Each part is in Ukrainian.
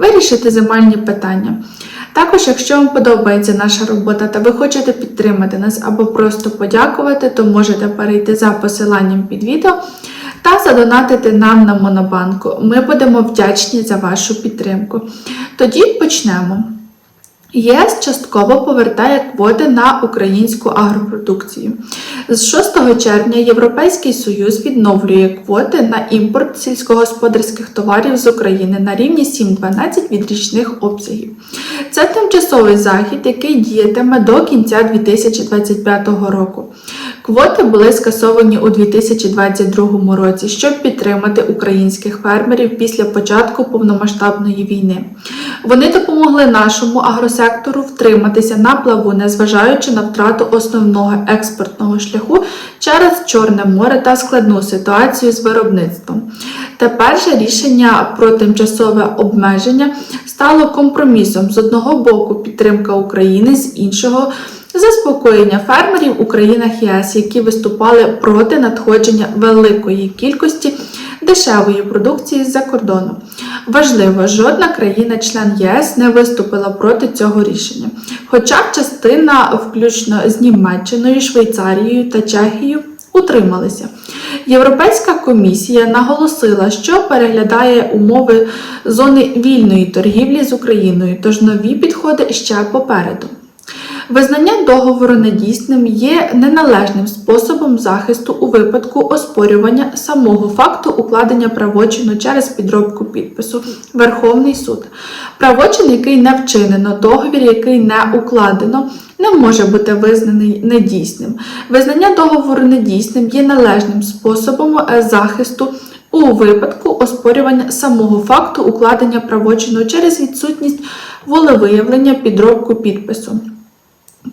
вирішити земельні питання. Також, якщо вам подобається наша робота та ви хочете підтримати нас або просто подякувати, то можете перейти за посиланням під відео та задонатити нам на Монобанку. Ми будемо вдячні за вашу підтримку. Тоді почнемо. ЄС частково повертає квоти на українську агропродукцію. З 6 червня Європейський Союз відновлює квоти на імпорт сільськогосподарських товарів з України на рівні 7-12 від річних обсягів. Це тимчасовий захід, який діятиме до кінця 2025 року. Квоти були скасовані у 2022 році, щоб підтримати українських фермерів після початку повномасштабної війни. Вони допомогли нашому агросектору втриматися на плаву, незважаючи на втрату основного експортного шляху через Чорне море та складну ситуацію з виробництвом. Тепер же рішення про тимчасове обмеження стало компромісом з одного боку підтримка України, з іншого заспокоєння фермерів у країнах ЄС, які виступали проти надходження великої кількості дешевої продукції з-за кордону. Важливо, жодна країна-член ЄС не виступила проти цього рішення. Хоча частина, включно з Німеччиною, Швейцарією та Чехією, утрималися. Європейська комісія наголосила, що переглядає умови зони вільної торгівлі з Україною, тож нові підходи ще попереду. Визнання договору недійсним є неналежним способом захисту у випадку оспорювання самого факту укладення правочину через підробку підпису Верховний суд. Правочин, який не вчинено, договір, який не укладено, не може бути визнаний недійсним. Визнання договору недійсним є належним способом е, захисту. У випадку оспорювання самого факту укладення правочину через відсутність волевиявлення підробку підпису.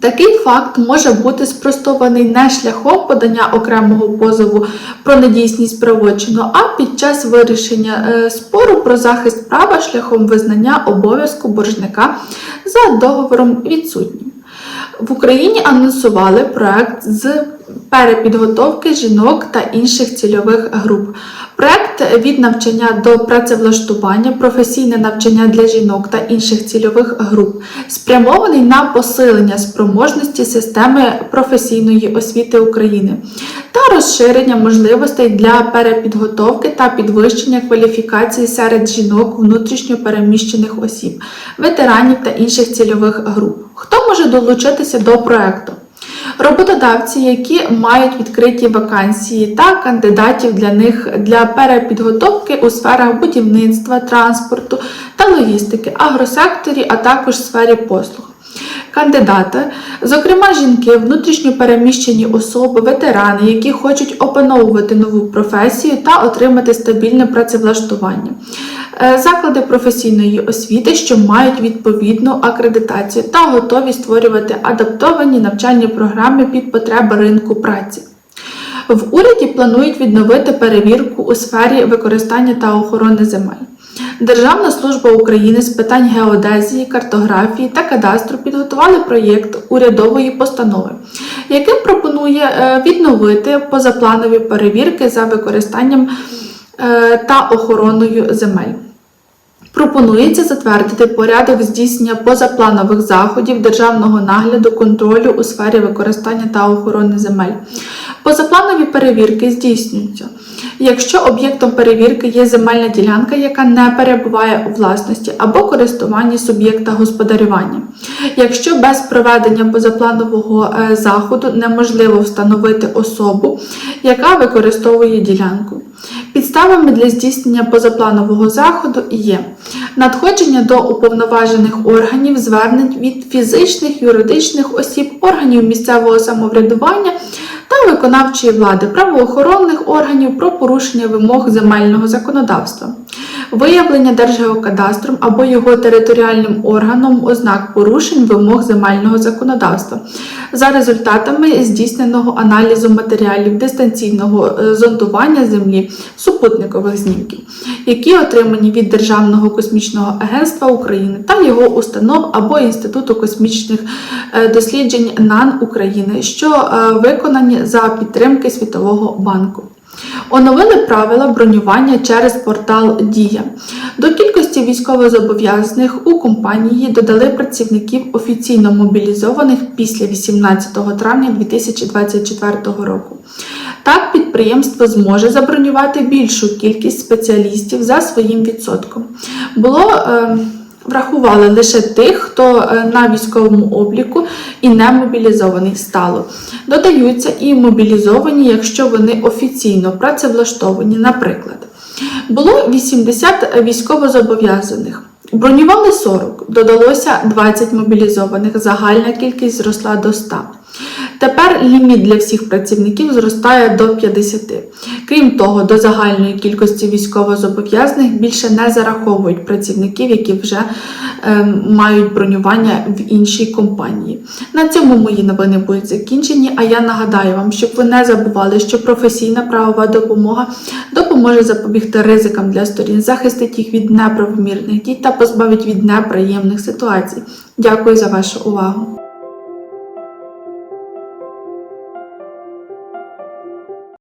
Такий факт може бути спростований не шляхом подання окремого позову про недійсність правочину, а під час вирішення е, спору про захист права шляхом визнання обов'язку боржника за договором відсутнім. В Україні анонсували проект з перепідготовки жінок та інших цільових груп. Проект від навчання до працевлаштування, професійне навчання для жінок та інших цільових груп спрямований на посилення спроможності системи професійної освіти України та розширення можливостей для перепідготовки та підвищення кваліфікації серед жінок внутрішньо переміщених осіб, ветеранів та інших цільових груп. Хто може долучитися до проекту? Роботодавці, які мають відкриті вакансії та кандидатів для них для перепідготовки у сферах будівництва, транспорту та логістики, агросекторі, а також сфері послуг. Кандидати, зокрема жінки, внутрішньо переміщені особи, ветерани, які хочуть опановувати нову професію та отримати стабільне працевлаштування. Е, заклади професійної освіти, що мають відповідну акредитацію та готові створювати адаптовані навчальні програми під потреби ринку праці. В уряді планують відновити перевірку у сфері використання та охорони земель. Державна служба України з питань геодезії, картографії та кадастру підготували проєкт урядової постанови, яким пропонує е, відновити позапланові перевірки за використанням е, та охороною земель. Пропонується затвердити порядок здійснення позапланових заходів державного нагляду контролю у сфері використання та охорони земель. Позапланові перевірки здійснюються, якщо об'єктом перевірки є земельна ділянка, яка не перебуває у власності або користуванні суб'єкта господарювання. Якщо без проведення позапланового е, заходу неможливо встановити особу, яка використовує ділянку. Підставами для здійснення позапланового заходу є надходження до уповноважених органів звернень від фізичних, юридичних осіб, органів місцевого самоврядування та виконавчої влади, правоохоронних органів про порушення вимог земельного законодавства. Виявлення Держгеокадастром або його територіальним органом ознак порушень вимог земельного законодавства за результатами здійсненого аналізу матеріалів дистанційного е, зондування землі супутникових знімків, які отримані від Державного космічного агентства України та його установ або Інституту космічних е, досліджень НАН України, що е, виконані за підтримки Світового банку. Оновили правила бронювання через портал Дія. До кількості військовозобов'язаних у компанії додали працівників офіційно мобілізованих після 18 травня 2024 року. Так, підприємство зможе забронювати більшу кількість спеціалістів за своїм відсотком. Було е, врахували лише тих, хто е, на військовому обліку і не мобілізований стало. Додаються і мобілізовані, якщо вони офіційно працевлаштовані, наприклад. Було 80 військовозобов'язаних. Бронювали 40, додалося 20 мобілізованих, загальна кількість зросла до 100. Тепер ліміт для всіх працівників зростає до 50. Крім того, до загальної кількості військовозобов'язаних більше не зараховують працівників, які вже е, мають бронювання в іншій компанії. На цьому мої новини будуть закінчені. А я нагадаю вам, щоб ви не забували, що професійна правова допомога допоможе запобігти ризикам для сторін, захистить їх від неправомірних дій та позбавить від неприємних ситуацій. Дякую за вашу увагу.